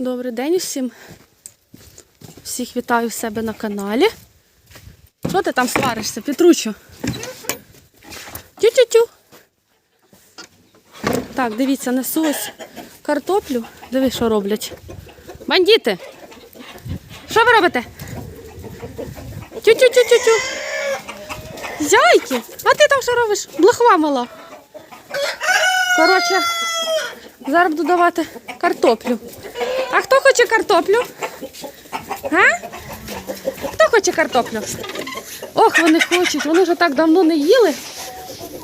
Добрий день усім. Всіх вітаю в себе на каналі. Що ти там сваришся, Петручу? Тю-тю-тю. Так, дивіться, несу ось картоплю. Диви, що роблять. Бандити! Що ви робите? Тю-тю-тю-тю-тю. Зяйки! А ти там що робиш? Блохва мала. Коротше, зараз буду давати картоплю. А хто хоче картоплю? А? Хто хоче картоплю? Ох, вони хочуть, вони вже так давно не їли.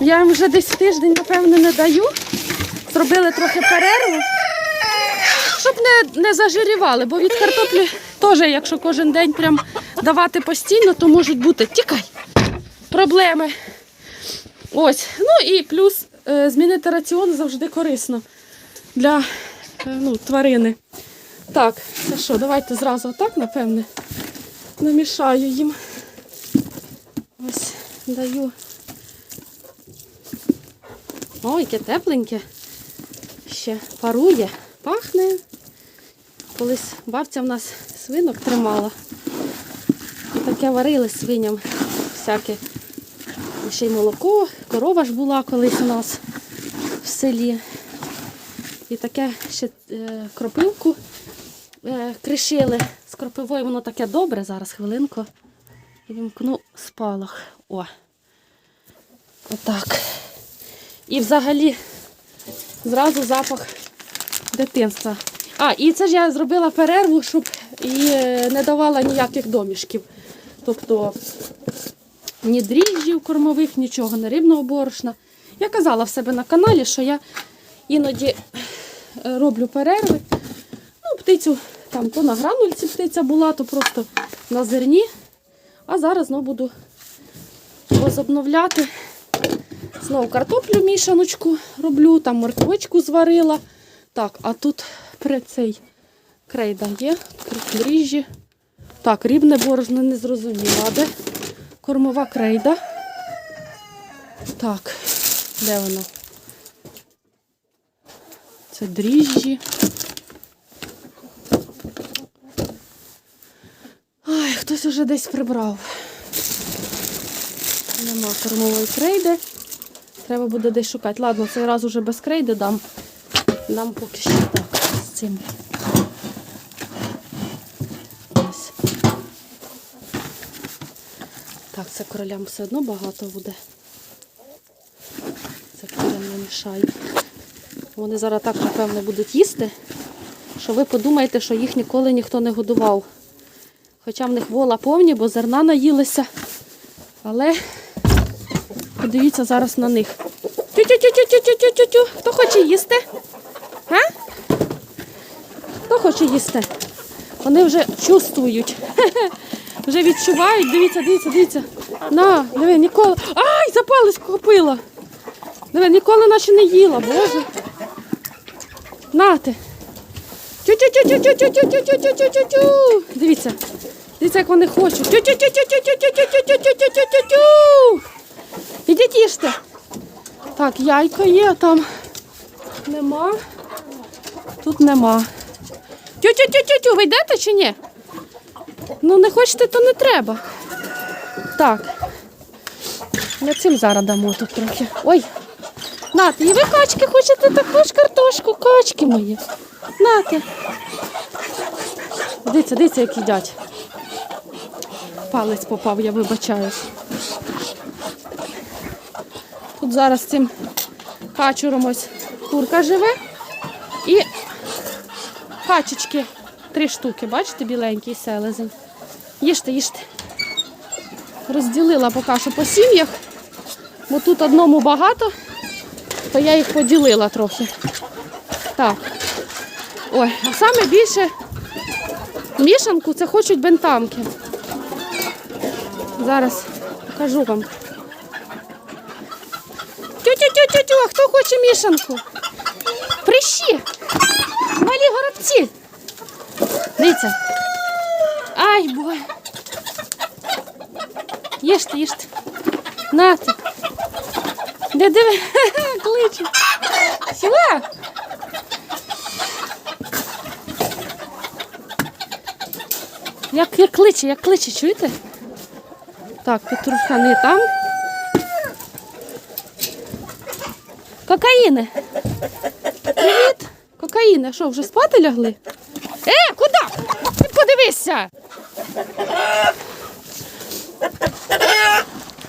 Я їм вже десь тиждень, напевно, не даю. Зробили трохи перерву, щоб не, не зажирівали, бо від картоплі теж, якщо кожен день прям давати постійно, то можуть бути тікай. Проблеми. Ось. Ну і плюс е, змінити раціон завжди корисно для е, ну, тварини. Так, це що, давайте зразу отак, напевне, намішаю їм. Ось даю. Ой, яке тепленьке. Ще парує, пахне. Колись бабця в нас свинок тримала. І таке варили свиням всяке. Ще й молоко, корова ж була колись у нас в селі. І таке ще е, кропивку е, кришили з кропивою, воно таке добре. Зараз хвилинку. І вімкну спалах. О. Отак. І взагалі зразу запах дитинства. А, і це ж я зробила перерву, щоб і е, не давала ніяких домішків. Тобто ні дріжджів кормових, нічого, не рибного борошна. Я казала в себе на каналі, що я іноді роблю перерви. Ну, птицю там то на гранульці птиця була, то просто на зерні. А зараз знову буду возобновляти. Знову картоплю мішаночку роблю, там морквочку зварила. Так, а тут при цей крейда є, дріжджі. Так, рібне борошно не зрозуміла, де кормова крейда. Так, де вона? Це дріжджі. Ай, хтось уже десь прибрав. Нема кормової крейди. Треба буде десь шукати. Ладно, цей раз уже без крейди дам. Дам поки що так з цим. Так, це королям все одно багато буде. Це королям намішаю. Вони зараз так, напевно, будуть їсти, що ви подумаєте, що їх ніколи ніхто не годував. Хоча в них вола повні, бо зерна наїлися. Але подивіться зараз на них. Тю-тю-тю-тю-тю-тю-тю-тю. Хто хоче їсти? А? Хто хоче їсти? Вони вже чувствують. Вже відчувають. Дивіться, дивіться, дивіться. На, диви, ніколи. Ай, запалець купила. Диви, ніколи наче не їла, боже. Нате. Тю-тю-тю-тю-тю-тю-тю-тю-тю-тю-тю-тю. Дивіться. Дивіться, як вони хочуть. Тю-тю-тю-тю-тю-тю-тю-тю-тю-тю-тю-тю. Ідіть їжте. Так, яйка є, там нема. Тут нема. Тю-тю-тю-тю-тю, ви йдете чи ні? Ну, не хочете, то не треба. Так. Я цим зараз дамо тут трохи. Ой. Нате, і ви качки хочете також картошку, качки мої. Нате. Дивіться, дивіться, як їдять. Палець попав, я вибачаюсь. Тут зараз цим качуром ось курка живе. І качечки три штуки, бачите, біленький селезень. Їжте, їжте. Розділила поки що по сім'ях, бо тут одному багато, то я їх поділила трохи. Так. Ой, а саме більше мішанку це хочуть бентамки. Зараз покажу вам. Тю-тю-тю-тю-тю, а хто хоче мішанку? Прищі! Малі горобці! Дивіться. Ай, бой. Їжте, їжте. Нате. Де диви? Кличе. Сюди. Як, як кличе, як кличе, чуєте? Так, Петрухани там. Кокаїни. Привіт. Кокаїни. Що, вже спати лягли? Е, куди? Ти подивися.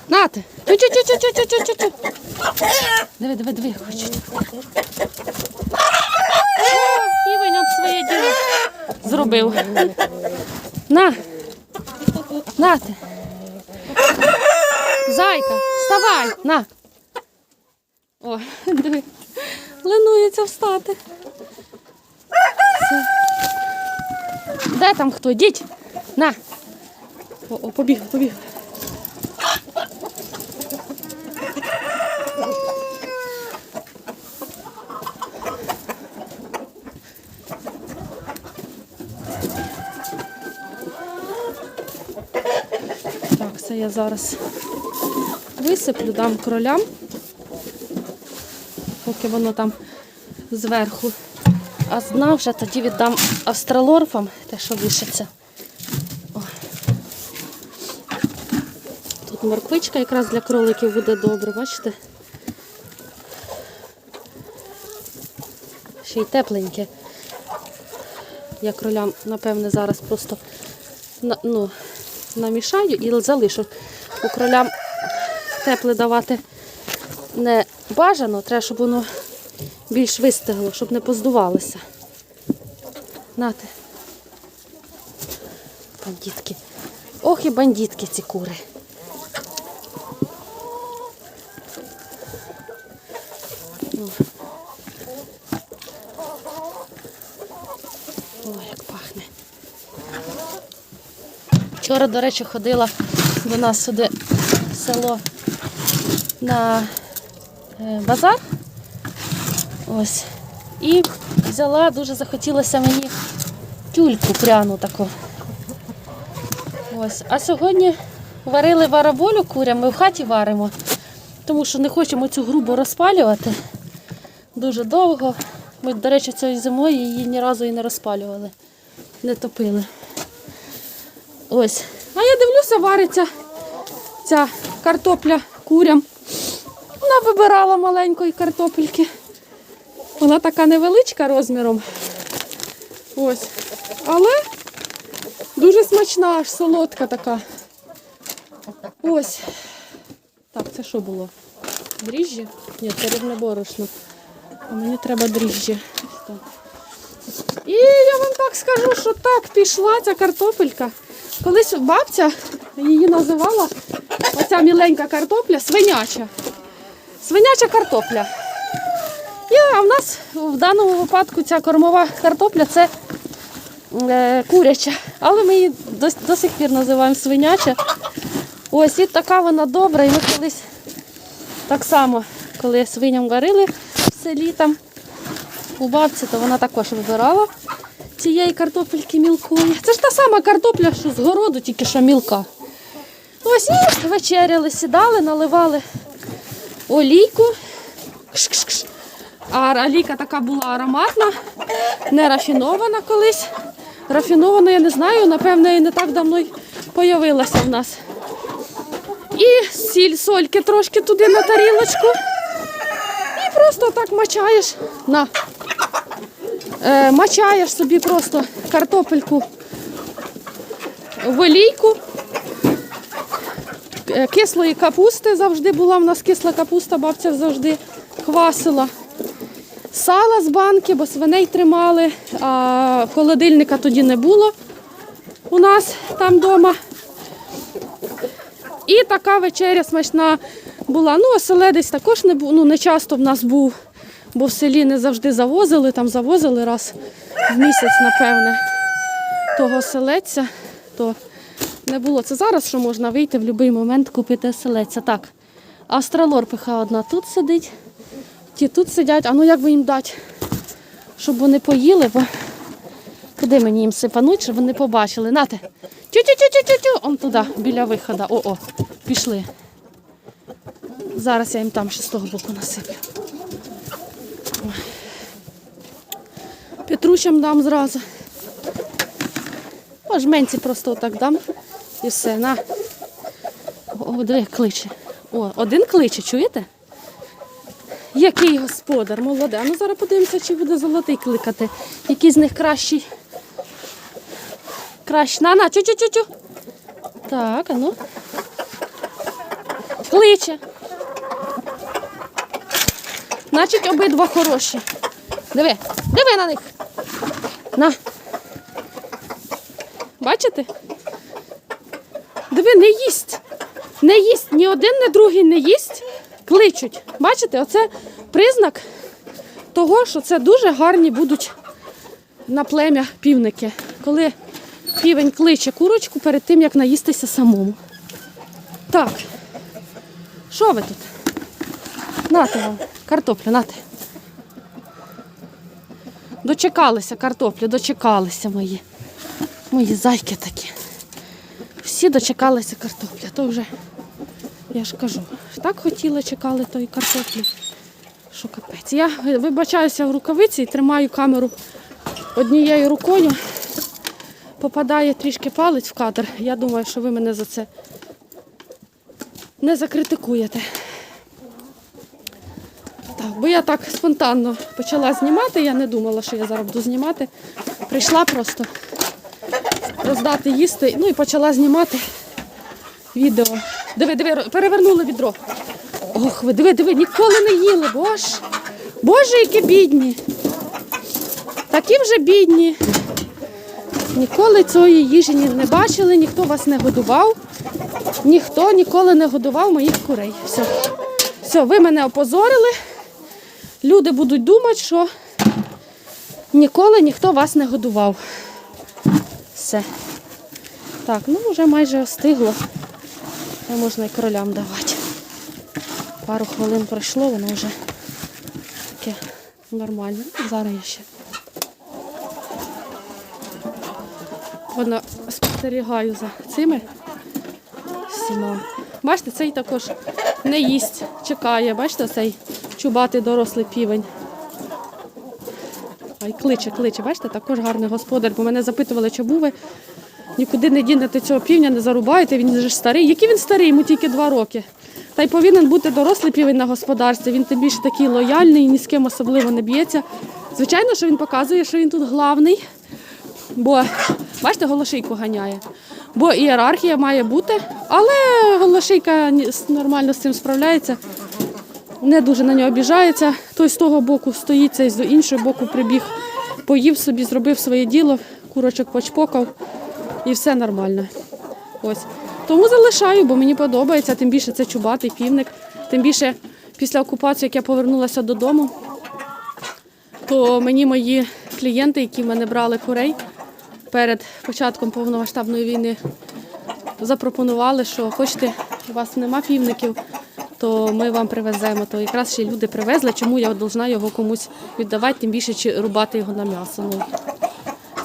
Нате. Тю-тю-тю-тю-тю-тю-тю-тю. Диви, диви, диви, хочуть. Півень от своє діло зробив. На. Нате. Зайка, вставай, на. О, диви. Ленується встати. Все. Де там хто? Діть. На. О, о, побіг, побіг. Так, це я зараз висиплю, дам кролям, поки воно там зверху. А з дна вже тоді віддам австралорфам, те, що вишиться. О. Тут морквичка якраз для кроликів буде добре, бачите? Ще й тепленьке. Я кролям, напевне, зараз просто ну, намішаю і залишу. У кролям тепле давати не бажано, треба, щоб воно більш вистигло, щоб не поздувалося. Нате. Бандітки. Ох і бандітки ці кури. Ну. Ой, як пахне. Вчора, до речі, ходила до нас сюди в село на е, базар. Ось. І взяла, дуже захотілося мені тюльку пряну таку. Ось. А сьогодні варили вароволю курям, ми в хаті варимо, тому що не хочемо цю грубу розпалювати дуже довго. Ми, до речі, цією зимою її ні разу і не розпалювали, не топили. Ось. А я дивлюся, вариться ця картопля курям. Вона вибирала маленької картопельки. Вона така невеличка розміром. Ось. Але дуже смачна, аж солодка така. Ось. Так, це що було? Дріжджі? Ні, це рибне борошно. А мені треба дріжджі. І я вам так скажу, що так пішла ця картопелька. Колись бабця її називала оця міленька картопля свиняча. Свиняча картопля. І, а в нас в даному випадку ця кормова картопля це е, куряча. Але ми її до, до сих пір називаємо свиняча. Ось і така вона добра. І ми колись так само, коли свиням варили в селі там у бабці, то вона також вибирала цієї картопельки мілкої. Це ж та сама картопля, що з городу, тільки що мілка. Ось і вечеряли, сідали, наливали олійку. Кш-кш-кш. А олійка така була ароматна, не рафінована колись. Рафінована, я не знаю, напевно, і не так давно й появилася в нас. І сіль, сольки трошки туди на тарілочку. І просто так мачаєш. На. Е, мачаєш собі просто картопельку в олійку. Е, Кислої капусти завжди була в нас кисла капуста, бабця завжди квасила. Сала з банки, бо свиней тримали, а холодильника тоді не було у нас там вдома. І така вечеря смачна була. Ну, оселедець також не був, ну не часто в нас був, бо в селі не завжди завозили, там завозили раз в місяць, напевне, того оселедця, то не було. Це зараз, що можна вийти в будь-який момент купити оселедця. Так, австралорпиха одна тут сидить, ті тут сидять. А ну як би їм дати, щоб вони поїли, бо куди мені їм сипануть, щоб вони побачили. Нате. Тю-тю-тю-тю-тю-тю. Он туди, біля виходу. О-о, пішли. Зараз я їм там ще з того боку насиплю. Петрущам дам зразу. О, жменці просто отак дам і все. На. О, диви, кличе. О, один кличе, чуєте? Який господар, молодий. А ну зараз подивимося, чи буде золотий кликати. Який з них кращий. Кращий. На, на, чу-чу-чу-чу. Так, а ну. Кличе. Значить, обидва хороші. Диви, диви на них. На. Бачите? Диви, не їсть. Не їсть. Ні один, ні другий не їсть. Кличуть. Бачите, оце признак того, що це дуже гарні будуть на плем'я півники. Коли півень кличе курочку перед тим, як наїстися самому. Так. Що ви тут? Нате вам, картоплю, нате. Дочекалися картоплю, дочекалися мої. Мої зайки такі. Всі дочекалися картоплі. То вже, я ж кажу, так хотіли, чекали тої картоплі. Що капець. Я вибачаюся в рукавиці і тримаю камеру однією рукою. Попадає трішки палець в кадр. Я думаю, що ви мене за це не закритикуєте. Так, бо я так спонтанно почала знімати, я не думала, що я зараз буду знімати. Прийшла просто роздати їсти, ну і почала знімати відео. Диви, диви, перевернули відро. Ох, ви диви, диви, ніколи не їли, боже. Боже, які бідні. Такі вже бідні. Ніколи цієї їжі не бачили, ніхто вас не годував. Ніхто ніколи не годував моїх курей. Все. Все, ви мене опозорили. Люди будуть думати, що ніколи ніхто вас не годував. Все. Так, ну вже майже остигло. Вже можна і кролям давати. Пару хвилин пройшло, воно вже таке нормально. Зараз я ще. Воно спостерігаю за цими всіма. Бачите, цей також не їсть, чекає. Бачите, цей чубатий дорослий півень. Ай, кличе, кличе, бачите, також гарний господар, бо мене запитували, був ви нікуди не дінете цього півня, не зарубаєте, він же ж старий. Який він старий, йому тільки два роки. Та й повинен бути дорослий півень на господарстві. Він тим більше такий лояльний, ні з ким особливо не б'ється. Звичайно, що він показує, що він тут главний. Бо, бачите, голошийку ганяє. Бо ієрархія має бути, але голошийка нормально з цим справляється. Не дуже на нього обіжається. Той з того боку стоїть, цей з іншого боку прибіг, поїв собі, зробив своє діло, курочок почпокав і все нормально. Ось. Тому залишаю, бо мені подобається, тим більше це чубатий півник. Тим більше після окупації, як я повернулася додому, то мені мої клієнти, які в мене брали курей перед початком повномасштабної війни, запропонували, що хочете, у вас нема півників, то ми вам привеземо. То якраз ще люди привезли, чому я должна його комусь віддавати, тим більше чи рубати його на м'ясо. Ну,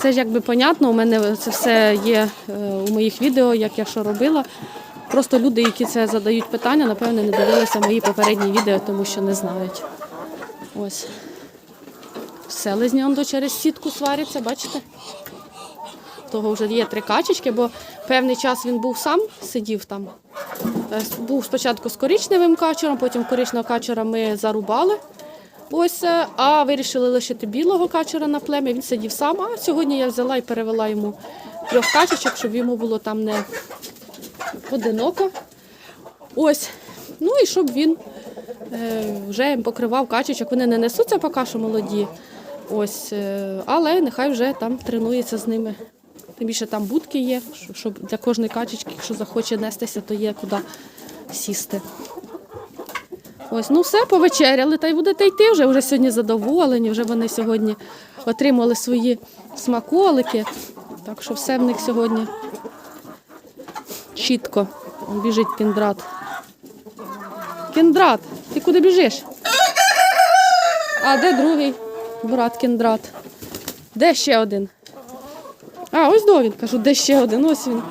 це ж якби понятно, у мене це все є е, у моїх відео, як я що робила. Просто люди, які це задають питання, напевно, не дивилися мої попередні відео, тому що не знають. Ось. Селезні он через сітку сваряться, бачите? Того вже є три качечки, бо певний час він був сам, сидів там. Е, Був спочатку з коричневим качером, потім коричневого качера ми зарубали. Ось, е, а вирішили лишити білого качера на плем'я. Він сидів сам. А сьогодні я взяла і перевела йому трьох качечок, щоб йому було там не одиноко. Ось. Ну і щоб він е, вже покривав качечок. Вони не несуться поки що молоді. Ось, е, але нехай вже там тренується з ними. Тим більше там будки є, щоб для кожної качечки, якщо захоче нестися, то є куди сісти. Ось, ну все, повечеряли, та й будете йти вже. Вже сьогодні задоволені, вже вони сьогодні отримали свої смаколики. Так що все в них сьогодні чітко. Біжить кіндрат. Кіндрат, ти куди біжиш? А де другий брат кіндрат? Де ще один? А, ось до він, кажу, де ще один, ось він.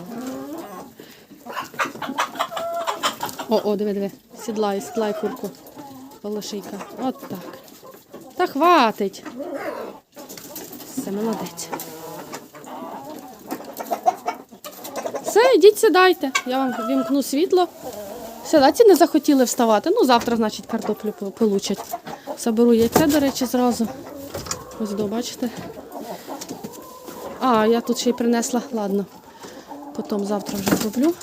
О, о, диви, диви. Сідлай, сідлай курку. Волошийка. От так. Та хватить. Все, молодець. Все, йдіть сідайте. Я вам вімкну світло. Сідайте, не захотіли вставати. Ну, завтра, значить, картоплю получать. Заберу яйце, до речі, зразу. Ось до, бачите. А, я тут ще й принесла. Ладно. Потім завтра вже зроблю.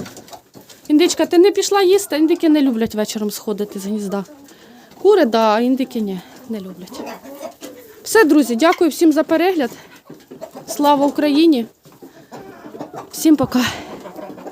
Індичка, ти не пішла їсти, індики не люблять вечором сходити з гнізда. Кури, да, а індики ні, не люблять. Все, друзі, дякую всім за перегляд. Слава Україні! Всім пока!